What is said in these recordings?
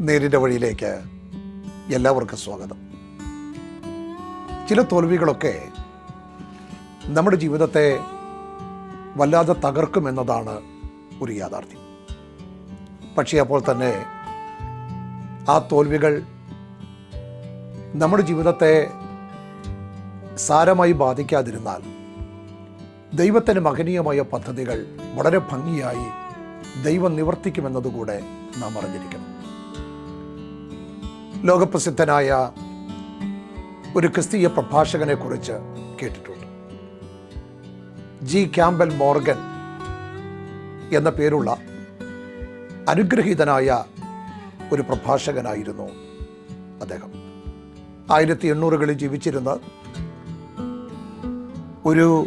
നേരിന്റെ വഴിയിലേക്ക് എല്ലാവർക്കും സ്വാഗതം. ചില തോൽവികളൊക്കെ നമ്മുടെ ജീവിതത്തെ വല്ലാതെ തകർക്കുമെന്നതാണ് ഒരു യാഥാർത്ഥ്യം. പക്ഷേ അപ്പോൾ തന്നെ ആ തോൽവികൾ നമ്മുടെ ജീവിതത്തെ സാരമായി ബാധിക്കാതിരുന്നാൽ ദൈവത്തിന് മഹനീയമായ പദ്ധതികൾ വളരെ ഭംഗിയായി ദൈവം നിവർത്തിക്കുമെന്നതുകൂടെ നാം അറിഞ്ഞിരിക്കണം. ലോകപ്രസിദ്ധനായ ഒരു ക്രിസ്തീയ പ്രഭാഷകനെ കുറിച്ച് കേട്ടിട്ടുണ്ട്. ജി ക്യാമ്പൽ മോർഗൻ എന്ന പേരുള്ള അനുഗ്രഹീതനായ ഒരു പ്രഭാഷകനായിരുന്നു അദ്ദേഹം. ആയിരത്തി എണ്ണൂറുകളിൽ ജീവിച്ചിരുന്ന ഒരു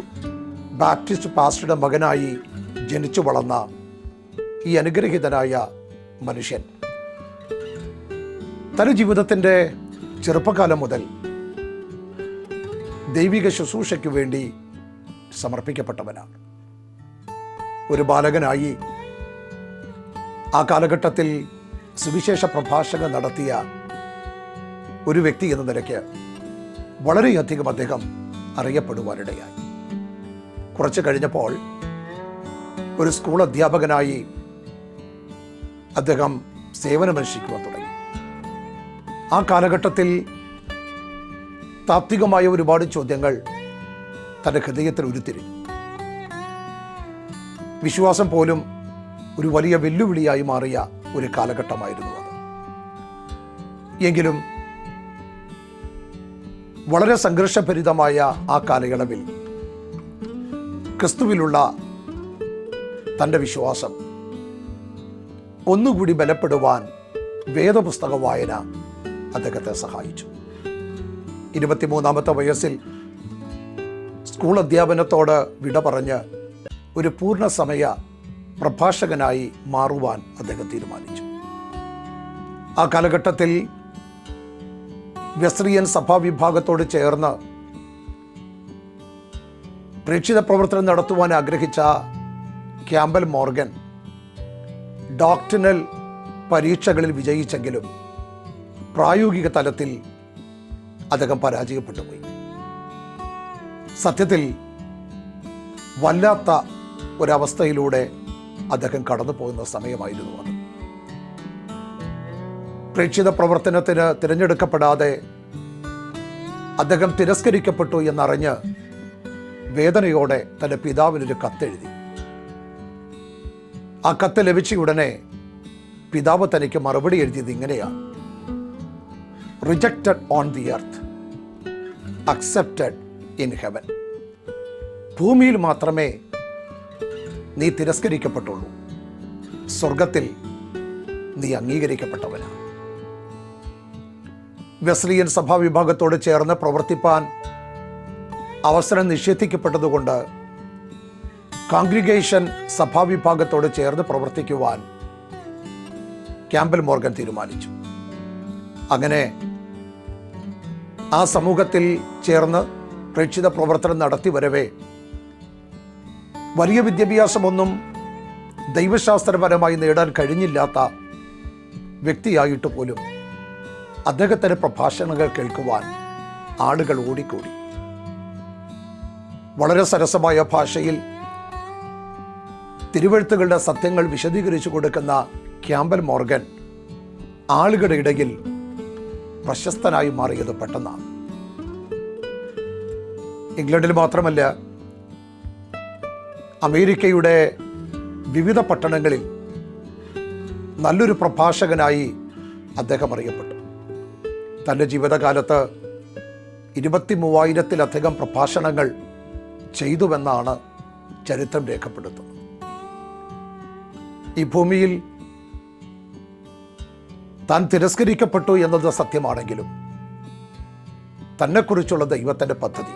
ബാപ്റ്റിസ്റ്റ് പാസ്റ്ററുടെ മകനായി ജനിച്ചു വളർന്ന ഈ അനുഗ്രഹീതനായ മനുഷ്യൻ തന്റെ ജീവിതത്തിന്റെ ചെറുപ്പകാലം മുതൽ ദൈവിക ശുശ്രൂഷയ്ക്ക് വേണ്ടി സമർപ്പിക്കപ്പെട്ടവനാണ്. ഒരു ബാലകനായി ആ കാലഘട്ടത്തിൽ സുവിശേഷ പ്രഭാഷകൻ നടത്തിയ ഒരു വ്യക്തി എന്ന നിലയ്ക്ക് വളരെയധികം അദ്ദേഹം അറിയപ്പെടുവാനിടയായി. കുറച്ച് കഴിഞ്ഞപ്പോൾ ഒരു സ്കൂൾ അധ്യാപകനായി അദ്ദേഹം സേവനമനുഷ്ഠിക്കുവാൻ തുടങ്ങി. ആ കാലഘട്ടത്തിൽ താത്വികമായ ഒരുപാട് ചോദ്യങ്ങൾ തന്റെ ഹൃദയത്തിൽ ഉരുത്തിരിഞ്ഞു വിശ്വാസം പോലും ഒരു വലിയ വെല്ലുവിളിയായി മാറിയ ഒരു കാലഘട്ടമായിരുന്നു അത്. എങ്കിലും വളരെ സംഘർഷഭരിതമായ ആ കാലയളവിൽ ക്രിസ്തുവിലുള്ള തന്റെ വിശ്വാസം ഒന്നുകൂടി ബലപ്പെടുവാൻ വേദപുസ്തക വായന അദ്ദേഹത്തെ സഹായിച്ചു. ഇരുപത്തിമൂന്നാമത്തെ വയസ്സിൽ സ്കൂൾ അധ്യാപനത്തോട് വിട പറഞ്ഞ് ഒരു പൂർണസമയ പ്രഭാഷകനായി മാറുവാൻ അദ്ദേഹം തീരുമാനിച്ചു. ആ കാലഘട്ടത്തിൽ വെസ്രിയൻ സഭാവിഭാഗത്തോട് ചേർന്ന് പ്രേക്ഷിത പ്രവർത്തനം നടത്തുവാൻ ആഗ്രഹിച്ച ക്യാമ്പൽ മോർഗൻ ഡോക്ടറിനൽ പരീക്ഷകളിൽ വിജയിച്ചെങ്കിലും പ്രായോഗിക തലത്തിൽ അദ്ദേഹം പരാജയപ്പെട്ടു പോയി. സത്യത്തിൽ വല്ലാത്ത ഒരവസ്ഥയിലൂടെ അദ്ദേഹം കടന്നു പോകുന്ന സമയമായിരുന്നു അത്. പ്രേക്ഷിത പ്രവർത്തനത്തിന് തിരഞ്ഞെടുക്കപ്പെടാതെ അദ്ദേഹം തിരസ്കരിക്കപ്പെട്ടു എന്നറിഞ്ഞ് വേദനയോടെ തന്റെ പിതാവിനൊരു കത്തെഴുതി. ആ കത്ത് ലഭിച്ച ഉടനെ പിതാവ് തനിക്ക് മറുപടി എഴുതിയത് ഇങ്ങനെയാണ്. Rejected on the earth accepted in heaven ഭൂമിയിൽ മാത്രമേ നീ തിരസ്കരിക്കപ്പെട്ടുള്ളൂ. സ്വർഗത്തിൽ നീ അംഗീകരിക്കപ്പെട്ടവനാണ് വെസ്ലിയൻ സഭാ വിഭാഗത്തോട് ചേർന്ന് പ്രവർത്തിപ്പാൻ അവസരം നിഷേധിക്കപ്പെട്ടതുകൊണ്ട് കോൺഗ്രിഗേഷൻ സഭാവിഭാഗത്തോട് ചേർന്ന് പ്രവർത്തിക്കുവാൻ ക്യാമ്പൽ മോർഗൻ തീരുമാനിച്ചു. അങ്ങനെ ആ സമൂഹത്തിൽ ചേർന്ന് പ്രേക്ഷിത പ്രവർത്തനം നടത്തി വരവേ. വലിയ വിദ്യാഭ്യാസമൊന്നും ദൈവശാസ്ത്രപരമായി നേടാൻ കഴിഞ്ഞില്ലാത്ത വ്യക്തിയായിട്ട് പോലും അദ്ദേഹത്തിന്റെ പ്രഭാഷണങ്ങൾ കേൾക്കുവാൻ ആളുകൾ ഓടിക്കൂടി. വളരെ സരസമായ ഭാഷയിൽ തിരുവഴുത്തുകളുടെ സത്യങ്ങൾ വിശദീകരിച്ചു കൊടുക്കുന്ന ക്യാമ്പൽ മോർഗൻ ആളുകളുടെ ഇടയിൽ പ്രശസ്തനായി മാറിയത് പെട്ടെന്നാണ്. ഇംഗ്ലണ്ടിൽ മാത്രമല്ല അമേരിക്കയുടെ വിവിധ പട്ടണങ്ങളിൽ നല്ലൊരു പ്രഭാഷകനായി അദ്ദേഹം അറിയപ്പെട്ടു. തന്റെ ജീവിതകാലത്ത് ഇരുപത്തി മൂവായിരത്തിലധികം പ്രഭാഷണങ്ങൾ ചെയ്തുവെന്നാണ് ചരിത്രം രേഖപ്പെടുത്തുന്നത്. ഈ ഭൂമിയിൽ താൻ തിരസ്കരിക്കപ്പെട്ടു എന്നത് സത്യമാണെങ്കിലും തന്നെക്കുറിച്ചുള്ള ദൈവത്തിന്റെ പദ്ധതി.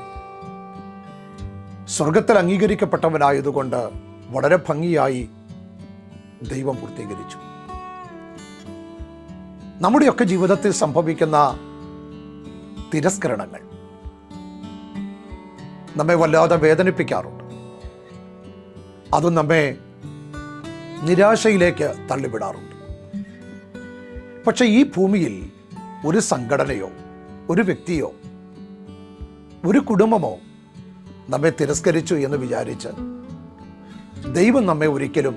സ്വർഗത്തിൽ അംഗീകരിക്കപ്പെട്ടവനായതുകൊണ്ട് വളരെ ഭംഗിയായി ദൈവം പൂർത്തീകരിച്ചു. നമ്മുടെയൊക്കെ ജീവിതത്തിൽ സംഭവിക്കുന്ന തിരസ്കരണങ്ങൾ നമ്മെ വല്ലാതെ വേദനിപ്പിക്കാറുണ്ട്. അതും നമ്മെ നിരാശയിലേക്ക് തള്ളിവിടാറുണ്ട്. പക്ഷെ ഈ ഭൂമിയിൽ ഒരു സംഘടനയോ ഒരു വ്യക്തിയോ ഒരു കുടുംബമോ നമ്മെ തിരസ്കരിച്ചു എന്ന് വിചാരിച്ച് ദൈവം നമ്മെ ഒരിക്കലും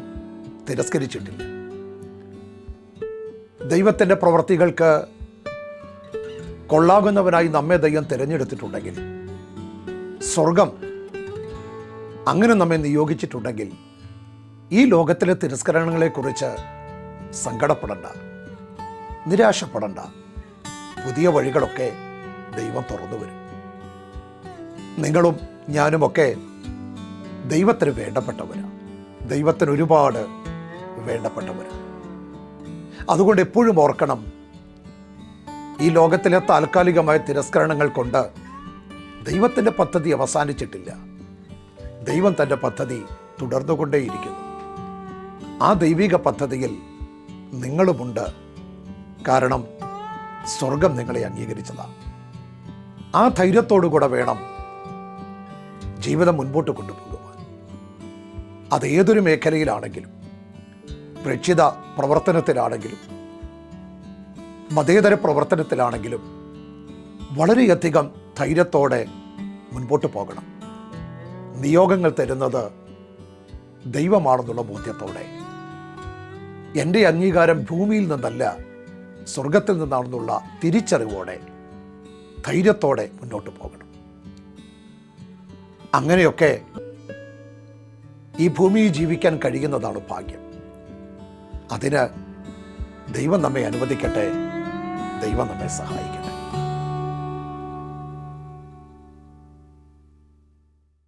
തിരസ്കരിച്ചിട്ടില്ല. ദൈവത്തിന്റെ പ്രവൃത്തികൾക്ക് കൊള്ളാകുന്നവനായി നമ്മെ ദൈവം തിരഞ്ഞെടുത്തിട്ടുണ്ടെങ്കിൽ സ്വർഗം അങ്ങനെ നമ്മെ നിയോഗിച്ചിട്ടുണ്ടെങ്കിൽ ഈ ലോകത്തിലെ തിരസ്കരണങ്ങളെക്കുറിച്ച് സങ്കടപ്പെടണ്ട. നിരാശപ്പെടണ്ട. പുതിയ വഴികളൊക്കെ ദൈവം തുറന്നു വരും നിങ്ങളും ഞാനുമൊക്കെ ദൈവത്തിന് വേണ്ടപ്പെട്ടവരാണ് ദൈവത്തിന് ഒരുപാട് വേണ്ടപ്പെട്ടവരാണ് അതുകൊണ്ട് എപ്പോഴും ഓർക്കണം ഈ ലോകത്തിലെ താൽക്കാലികമായ തിരസ്കരണങ്ങൾ കൊണ്ട് ദൈവത്തിന്റെ പദ്ധതി അവസാനിച്ചിട്ടില്ല. ദൈവം തന്റെ പദ്ധതി തുടർന്നുകൊണ്ടേയിരിക്കുന്നു. ആ ദൈവിക പദ്ധതിയിൽ നിങ്ങളുമുണ്ട്. കാരണം സ്വർഗം നിങ്ങളെ അംഗീകരിച്ചതാണ് ആ ധൈര്യത്തോടു കൂടെ വേണം ജീവിതം മുൻപോട്ട് കൊണ്ടുപോകുവാൻ. അത് ഏതൊരു മേഖലയിലാണെങ്കിലും പ്രക്ഷിത പ്രവർത്തനത്തിലാണെങ്കിലും മതേതര പ്രവർത്തനത്തിലാണെങ്കിലും വളരെയധികം ധൈര്യത്തോടെ മുൻപോട്ട് പോകണം. നിയോഗങ്ങൾ തരുന്നത് ദൈവമാണെന്നുള്ള ബോധ്യത്തോടെ. എന്റെ അംഗീകാരം ഭൂമിയിൽ നിന്നല്ല സ്വർഗത്തിൽ നിന്നാണെന്നുള്ള തിരിച്ചറിവോടെ ധൈര്യത്തോടെ മുന്നോട്ട് പോകണം. അങ്ങനെയൊക്കെ ഈ ഭൂമിയിൽ ജീവിക്കാൻ കഴിയുന്നതാണ് ഭാഗ്യം. അതിന് ദൈവം നമ്മെ അനുവദിക്കട്ടെ. ദൈവം നമ്മെ സഹായിക്കട്ടെ.